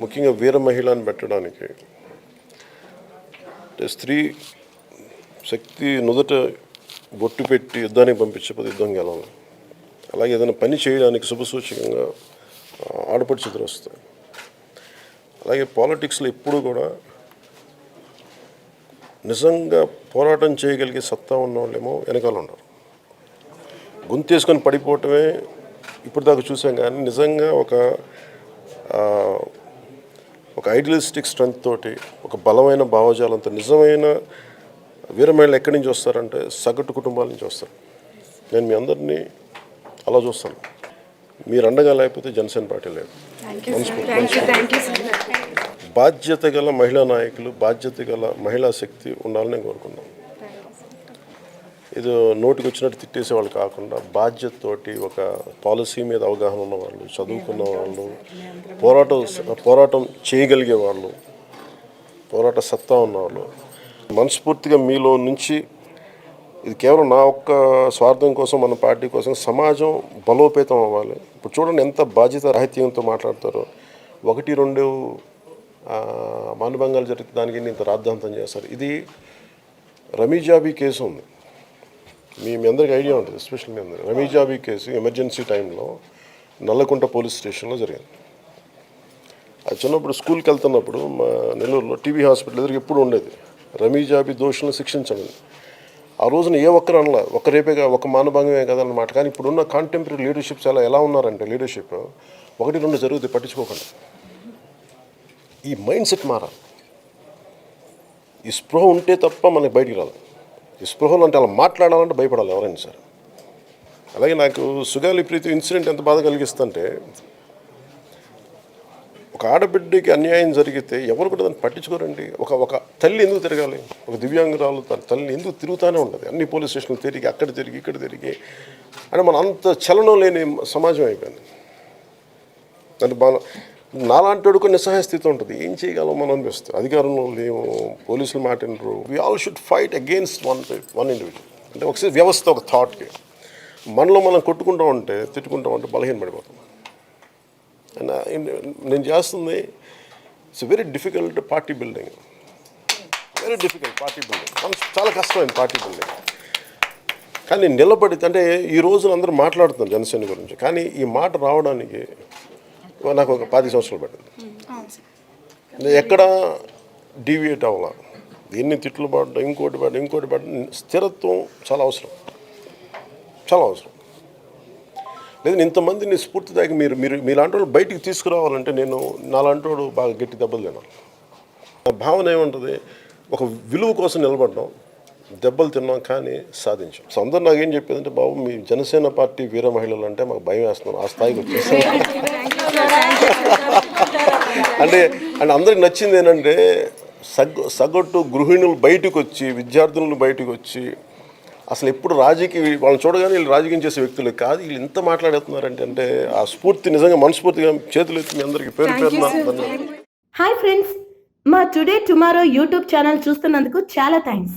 ముఖ్యంగా వీర మహిళను పెట్టడానికి. స్త్రీ శక్తి నుదుట బొట్టు పెట్టి యుద్ధానికి పంపించకపోతే యుద్ధం గెలవాలి అలాగే ఏదైనా పని చేయడానికి శుభసూచకంగా ఆ, ఆడపడుచులు వస్తాయి. అలాగే పాలిటిక్స్లో ఎప్పుడు కూడా నిజంగా పోరాటం చేయగలిగే సత్తా ఉన్న వాళ్ళేమో వెనకాల ఉండరు. గొంతేసుకొని పడిపోవటమే ఇప్పుడు దాకా చూసాం కానీ నిజంగా ఒక ఒక ఐడియలిస్టిక్ స్ట్రెంగ్త్ తోటి ఒక బలమైన భావజాలంతో నిజమైన వీరమహిళలు ఎక్కడి నుంచి వస్తారంటే సగటు కుటుంబాల నుంచి వస్తారు. నేను మీ అందరినీ అలా చూస్తాను. మీరు అండగా లేకపోతే జనసేన పార్టీ లేదు. బాధ్యత గల మహిళా నాయకులు బాధ్యత గల మహిళా శక్తి ఉండాలని కోరుకున్నాం ఇది నోటికి వచ్చినట్టు తిట్టేసే వాళ్ళు కాకుండా బాధ్యతతోటి ఒక పాలసీ మీద అవగాహన ఉన్న వాళ్ళు చదువుకున్న వాళ్ళు పోరాటం పోరాటం చేయగలిగే వాళ్ళు పోరాట సత్తా ఉన్నవాళ్ళు. మనస్ఫూర్తిగా మీలో నుంచి ఇది కేవలం నా ఒక్క స్వార్థం కోసం మన పార్టీ కోసం సమాజం బలోపేతం అవ్వాలి. ఇప్పుడు చూడండి ఎంత బాధ్యత రాహిత్యంతో మాట్లాడతారో. ఒకటి రెండు మానభంగాలు జరిగితే దానికి ఇంత రాద్ధాంతం చేస్తారు? ఇది రమీజాబీ కేసు ఉంది. మీ మీ అందరికి ఐడియా ఉంటుంది ఎస్పెషల్ మీ అందరికి. రమీజాబీ కేసు ఎమర్జెన్సీ టైంలో నల్లకుంట పోలీస్ స్టేషన్లో జరిగింది. అది చిన్నప్పుడు స్కూల్కి వెళ్తున్నప్పుడు మా నెల్లూరులో టీవీ హాస్పిటల్ ఎదురుగా ఎప్పుడు ఉండేది. రమీజాబీ దోషులను శిక్షించండి ఆ రోజున ఏ ఒక్కరు అనలా ఒక రేపేగా ఒక మానభంగమే కదా అన్నమాట కానీ ఇప్పుడున్న కాంటెంపరీ లీడర్షిప్స్ ఎలా ఎలా ఉన్నారంటే లీడర్షిప్ ఒకటి రెండు జరుగుతుంది పట్టించుకోకండి. ఈ మైండ్ సెట్ మారాలి. ఈ స్పృహ ఉంటే తప్ప మనకి బయటికి రాదు. ఈ స్పృహలు అంటే అలా మాట్లాడాలంటే భయపడాలి ఎవరైనా సరే. అలాగే నాకు సుగాలి ప్రీతి ఇన్సిడెంట్ ఎంత బాధ కలిగిస్తుంటే ఒక ఆడబిడ్డకి అన్యాయం జరిగితే ఎవరు కూడా దాన్ని పట్టించుకోరండి. ఒక ఒక తల్లి ఎందుకు తిరగాలి? ఒక దివ్యాంగురాలు తన తల్లిని ఎందుకు తిరుగుతూనే ఉంటుంది అన్ని పోలీస్ స్టేషన్లు తిరిగి అక్కడ తిరిగి ఇక్కడ తిరిగి. అంటే మన అంత చలనం లేని సమాజం అయిపోయింది. అంటే మన నాలాంటి కొన్ని నిస్సహాయ స్థితి ఉంటుంది. ఏం చేయగలం మనం అనిపిస్తుంది అధికారంలో లేము పోలీసులు మాటినరు we all should fight against one one individual అంటే ఒకసారి వ్యవస్థ ఒక థాట్కి మనలో మనం కొట్టుకుంటూ ఉంటే తిట్టుకుంటూ ఉంటే బలహీన పడిపోతాం. అండ్ నేను చేస్తుంది it's very difficult party building very difficult party building చాలా కష్టమైంది పార్టీ బిల్డింగ్ కానీ నిలబడి అంటే ఈ రోజున అందరూ మాట్లాడుతున్నారు జనసేన గురించి. కానీ ఈ మాట రావడానికి నాకు ఒక పది సంవత్సరాలు పట్టింది. ఎక్కడ డీవియేట్ అవ్వాల? ఎన్ని తిట్లు పడడం ఇంకోటి పడడం ఇంకోటి పడడం స్థిరత్వం చాలా అవసరం. చాలా అవసరం. లేదు ఇంతమందిని స్ఫూర్తిదాయక మీరు మీరు మీలాంటి వాళ్ళు బయటికి తీసుకురావాలంటే నేను నాలాంటి వాడు బాగా గట్టి దెబ్బలు తినాలి. నా భావన ఏముంటుంది? ఒక విలువ కోసం నిలబడ్డాం దెబ్బలు తిన్నాం కానీ సాధించాం. సో అందరూ నాకేం చెప్పేదంటే బాబు మీ జనసేన పార్టీ వీర మహిళలు అంటే మాకు భయం వేస్తున్నాం ఆ స్థాయికి వచ్చేసాం. అంటే అంటే అందరికి నచ్చింది ఏంటంటే సగ్ సగటు గృహిణులు బయటకు వచ్చి విద్యార్థినులు బయటకు వచ్చి అసలు ఎప్పుడు రాజకీయ వాళ్ళని చూడగానే వీళ్ళు రాజకీయం చేసే వ్యక్తులు కాదు. వీళ్ళు ఎంత మాట్లాడుతున్నారంటే అంటే ఆ స్ఫూర్తి నిజంగా మనస్ఫూర్తిగా చేతులు ఎత్తి మీ అందరికీ పేరు ధన్యవాదాలు. హాయ్ ఫ్రెండ్స్ మా టుడే టుమారో యూట్యూబ్ ఛానల్ చూస్తున్నందుకు చాలా థ్యాంక్స్